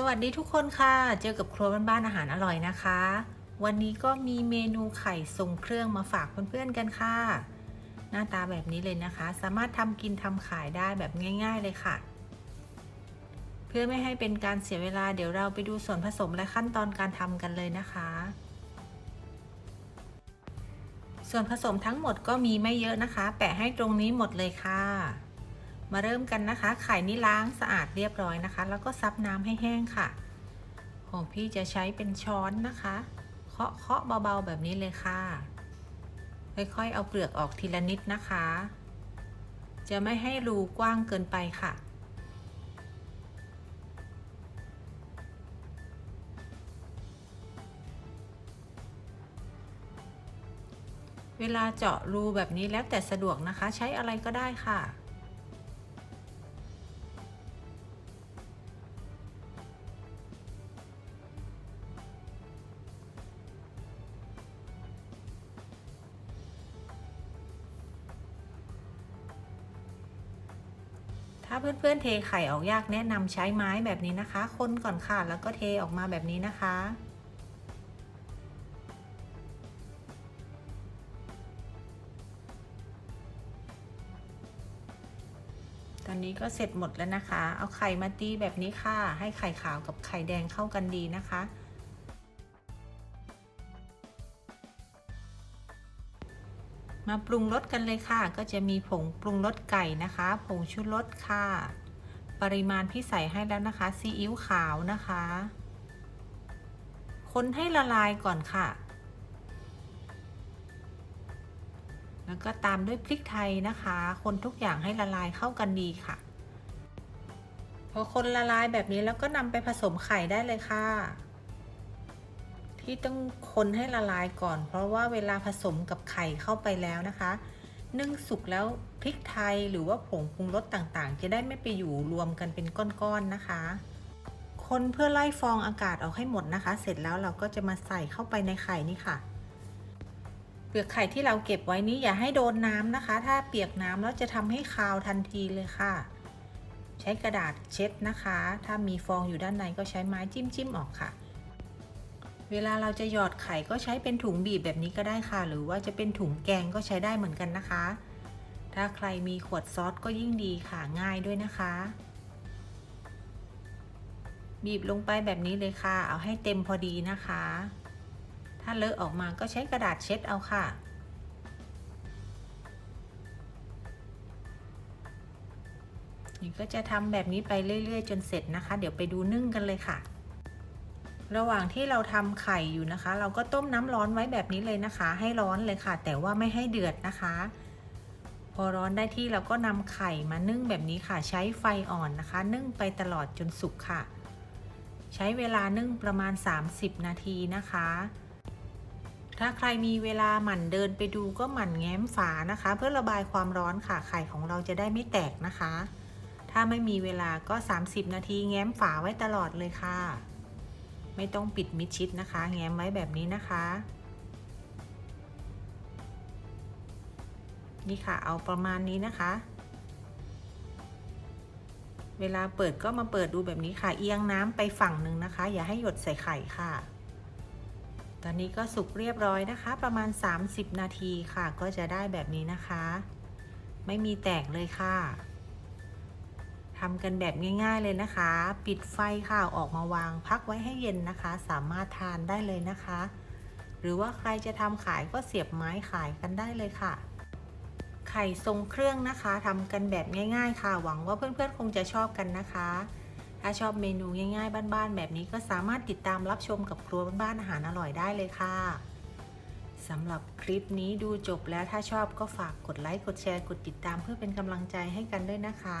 สวัสดีทุกคนค่ะ เจอกับครัวบ้านๆอาหารอร่อยนะคะ วันนี้ก็มีเมนูไข่ทรงเครื่องมาฝากเพื่อนๆกันค่ะ หน้าตาแบบนี้เลยนะคะ สามารถทำกินทำขายได้แบบง่าย ๆเลยค่ะ เพื่อไม่ให้เป็นการเสียเวลาเดี๋ยวเราไปดูส่วนผสมและขั้นตอนการทำกันเลยนะคะ ส่วนผสมทั้งหมดก็มีไม่เยอะนะคะ แปะให้ตรงนี้หมดเลยค่ะ มาเริ่มกันนะคะ ไข่นี่ล้างสะอาดเรียบร้อยนะคะ แล้วก็ซับน้ำให้แห้งค่ะ ของพี่จะใช้เป็นช้อนนะคะ เคาะเคาะเบาๆแบบนี้เลยค่ะ ค่อยๆ เอาเปลือกออกทีละนิดนะคะ จะไม่ให้รูกว้างเกินไปค่ะเวลาเจาะรูแบบนี้แล้วแต่สะดวกนะคะ ใช้อะไรก็ได้ค่ะ ถ้าเพื่อนๆเทไข่ออกยากแนะนำใช้ไม้แบบนี้นะคะ คนก่อนค่ะแล้วก็เทออกมาแบบนี้นะคะ ตอนนี้ก็เสร็จหมดแล้วนะคะ เอาไข่มาตีแบบนี้ค่ะ ให้ไข่ขาวกับไข่แดงเข้ากันดีนะคะ มาปรุงรสกันเลยค่ะ ก็จะมีผงปรุงรสไก่นะคะ ผงชูรสค่ะ ปริมาณที่ใส่ให้แล้วนะคะซีอิ๊วขาวนะคะ คนให้ละลายก่อนค่ะ แล้วก็ตามด้วยพริกไทยนะคะ คนทุกอย่างให้ละลายเข้ากันดีค่ะ พอคนละลายแบบนี้แล้วก็นำไปผสมไข่ได้เลยค่ะ ที่ต้องคนให้ละลายก่อน เพราะว่าเวลาผสมกับไข่เข้าไปแล้วนะคะนึ่งสุกแล้วพริกไทยหรือว่าผงปรุงรสต่างๆ จะได้ไม่ไปอยู่รวมกันเป็นก้อนๆนะคะ คนเพื่อไล่ฟองอากาศออกให้หมดนะคะ เสร็จแล้วเราก็จะมาใส่เข้าไปในไข่นี่ค่ะ เปลือกไข่ที่เราเก็บไว้นี้อย่าให้โดนน้ำนะคะ ถ้าเปียกน้ำแล้วจะทำให้คาวทันทีเลยค่ะ ใช้กระดาษเช็ดนะคะ ถ้ามีฟองอยู่ด้านในก็ใช้ไม้จิ้มจิ้มออกค่ะ เวลาเราจะหยอดไข่ก็ใช้เป็นถุงบีบแบบนี้ก็ได้ค่ะ หรือว่าจะเป็นถุงแกงก็ใช้ได้เหมือนกันนะคะ ถ้าใครมีขวดซอสก็ยิ่งดีค่ะง่ายด้วยนะคะ บีบลงไปแบบนี้เลยค่ะ เอาให้เต็มพอดีนะคะ ถ้าเลอะออกมาก็ใช้กระดาษเช็ดเอาค่ะนี่ก็จะทำแบบนี้ไปเรื่อย ๆ จนเสร็จนะคะ เดี๋ยวไปดูนึ่งกันเลยค่ะ ระหว่างที่เราทำไข่อยู่นะคะ เราก็ต้มน้ำร้อนไว้แบบนี้เลยนะคะ ให้ร้อนเลยค่ะ แต่ว่าไม่ให้เดือดนะคะ พอร้อนได้ที่เราก็นำไข่มานึ่งแบบนี้ค่ะ ใช้ไฟอ่อนนะคะ นึ่งไปตลอดจนสุกค่ะ ใช้เวลานึ่งประมาณ 30 นาทีนะคะ ถ้าใครมีเวลาหมั่นเดินไปดูก็หมั่นแง้มฝานะคะ เพื่อระบายความร้อนค่ะไข่ของเราจะได้ไม่แตกนะคะ ถ้าไม่มีเวลาก็ 30 นาทีแง้มฝาไว้ตลอดเลยค่ะ ไม่ต้องปิดมิดชิดนะคะ แง้มไว้แบบนี้นะคะ นี่ค่ะเอาประมาณนี้นะคะ เวลาเปิดก็มาเปิดดูแบบนี้ค่ะ เอียงน้ำไปฝั่งหนึ่งนะคะ อย่าให้หยดใส่ไข่ค่ะ ตอนนี้ก็สุกเรียบร้อยนะคะ ประมาณ 30 นาทีค่ะ ก็จะได้แบบนี้นะคะ ไม่มีแตกเลยค่ะ ทำกันแบบง่ายๆเลยนะคะ ปิดไฟค่ะออกมาวางพักไว้ให้เย็นนะคะ สามารถทานได้เลยนะคะ หรือว่าใครจะทำขายก็เสียบไม้ขายกันได้เลยค่ะ ไข่ทรงเครื่องนะคะทำกันแบบง่าย ๆ ค่ะ หวังว่าเพื่อนๆคงจะชอบกันนะคะ ถ้าชอบเมนูง่ายๆ บ้านๆแบบนี้ก็สามารถติดตามรับชมกับครัวบ้านๆอาหารอร่อยได้เลยค่ะสำหรับคลิปนี้ดูจบแล้วถ้าชอบก็ฝากกดไลค์กดแชร์กดติดตามเพื่อเป็นกำลังใจให้กันด้วยนะคะ